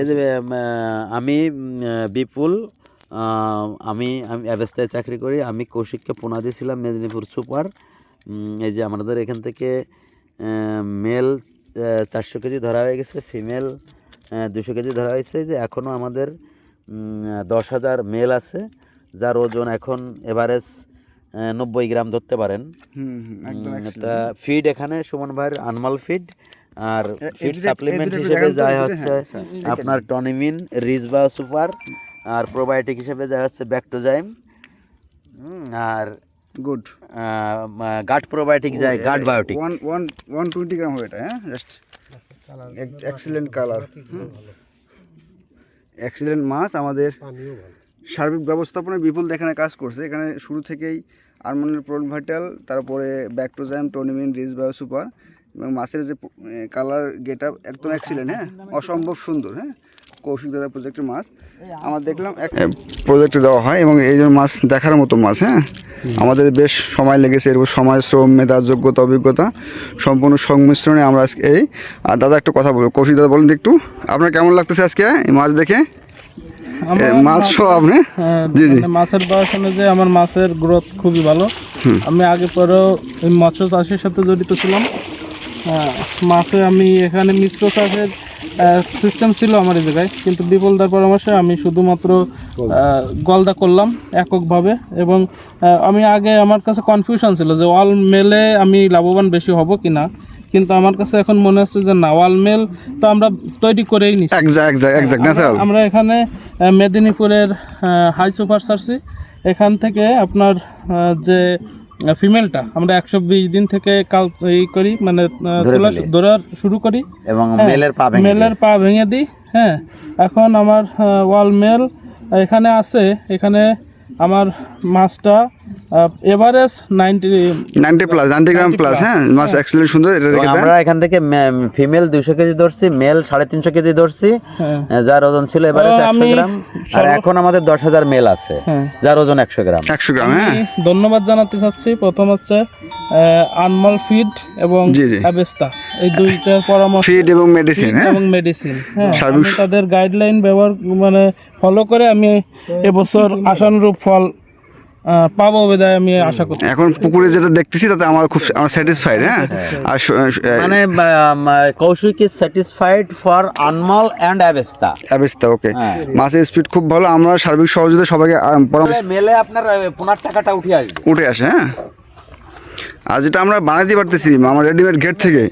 এই যে আমি বিপুল আমি আমি অ্যাবেস্তায় চাকরি করি। আমি কৌশিককে পোনা দিয়েছিলাম মেদিনীপুর সুপার। এই যে আমাদের এখান থেকে মেল চারশো কেজি ধরা হয়ে গেছে ফিমেল দুশো কেজি ধরা হয়েছে। যে এখনও আমাদের দশ হাজার মেল আছে যার ওজন এখন এভারেজ নব্বই গ্রাম ধরতে পারেন। তা ফিড এখানে সুমন ভাইয়ের আনমাল ফিড আর ফিড সাপ্লিমেন্ট এদিকে একটু হিসেবে যায় হচ্ছে হ্যাঁ, আপনার টনিমিন রিজবা সুপার আর প্রোবায়োটিক হিসেবে যায় হচ্ছে ব্যাকটোজাইম আর গুড গাট প্রোবায়োটিক যায় gut biotic one one one twenty gram হবে এটা হ্যাঁ? জাস্ট এক্সিলেন্ট কালার এক্সিলেন্ট মাছ আমাদের সার্বিক ব্যবস্থাপনায় বিপুল এখানে কাজ করছে। এখানে শুরু থেকেই আরমানের প্রোল ভাইটাল তারপরে ব্যাকটোজাইম টোনিমিন রিজ বায়ো সুপার এবং মাছের যে কালার গেট আপ একদম এক্সিলেন্ট হ্যাঁ? অসম্ভব সুন্দর হ্যাঁ? কৌশিক দাদা প্রজেক্টের মাছ। আমার দেখলাম এক প্রজেক্টে দেওয়া হয় এবং এই জন্য মাছ দেখার মতো মাছ হ্যাঁ? আমাদের বেশ সময় লেগেছে এরপর সময় শ্রম মেধা যোগ্যতা অভিজ্ঞতা সম্পূর্ণ সংমিশ্রণে আমরা আজকে এই আর দাদা একটু কথা বলব কৌশিক দাদা বলেন একটু। আপনার কেমন লাগতেছে আজকে এই মাছ দেখে? মাছ সহ আপনি? হ্যাঁ, জি জি। মানে মাছের বয়স অনুযায়ী আমার মাছের গ্রোথ খুবই ভালো। আমি আগে পরেও এই মৎস্য চাষের সাথে জড়িত ছিলাম। হ্যাঁ, মাছে আমি এখানে মিশ্র চাষের সিস্টেম ছিল আমার এই জায়গায় কিন্তু বিপুলদার পরামর্শে আমি শুধুমাত্র গলদা করলাম এককভাবে এবং আমি আগে আমার কাছে কনফিউশন ছিল যে অল মেলে আমি লাভবান বেশি হব কি না কিন্তু আমার কাছে এখন মনে হচ্ছে যে না ওয়াল মেল তো আমরা তৈরি করেই নিচ্ছি আমরা এখানে মেদিনীপুরের হাই সুপার সার্সি এখান থেকে আপনার যে ফিমেলটা আমরা একশো বিশ দিন থেকে কাল এই করি মানে দৌড়ার তোলা। শুরু করি। এবং হ্যাঁ, মেলের পা মেলের পা ভেঙে দিই হ্যাঁ। এখন আমার ওয়াল মেল এখানে আছে এখানে আমার মাছটা average ninety ninety plus ninety gram plus হ্যাঁ মাছ এক্সিলেন্ট সুন্দর এটা রেখে আমরা এখান থেকে ফিমেল দুশো কেজি ধরছি মেল সাড়ে তিনশো কেজি ধরছি হ্যাঁ। যার ওজন ছিল এবারে ও, গ্রাম আর এখন আমাদের দশ হাজার মেল আছে হ্যাঁ। যার ওজন একশো গ্রাম। একশো গ্রাম হ্যাঁ। ধন্যবাদ জানাতে চাচ্ছি। প্রথম হচ্ছে আনমল ফিড এবং জি, জি। অ্যাবেস্তা এই দুইটার পরামর্শ ফিড এবং মেডিসিন হ্যাঁ? এবং মেডিসিন হ্যাঁ আমি তাদের গাইডলাইন ব্যবহার মানে ফলো করে আমি এবছর আশানুরূপ ফল পাবো বিদায় আমি আশা করছি। এখন পুকুরে যেটা দেখতেছি তাতে আমার খুব আমার স্যাটিসফাইড হ্যাঁ? আর মানে Koushik is satisfied for Anmol and Avesta Avesta okay. মাছের স্পিড খুব ভালো আমরা সার্বিক সহযোগিতা সবাইকে পরামর্শ মেলে আপনার পুনার টাকাটা উঠে আসবে। উঠে আসে হ্যাঁ? আর যেটা আমরা বানাইতে পারতেছি আমার রেডিমেড গেট থেকে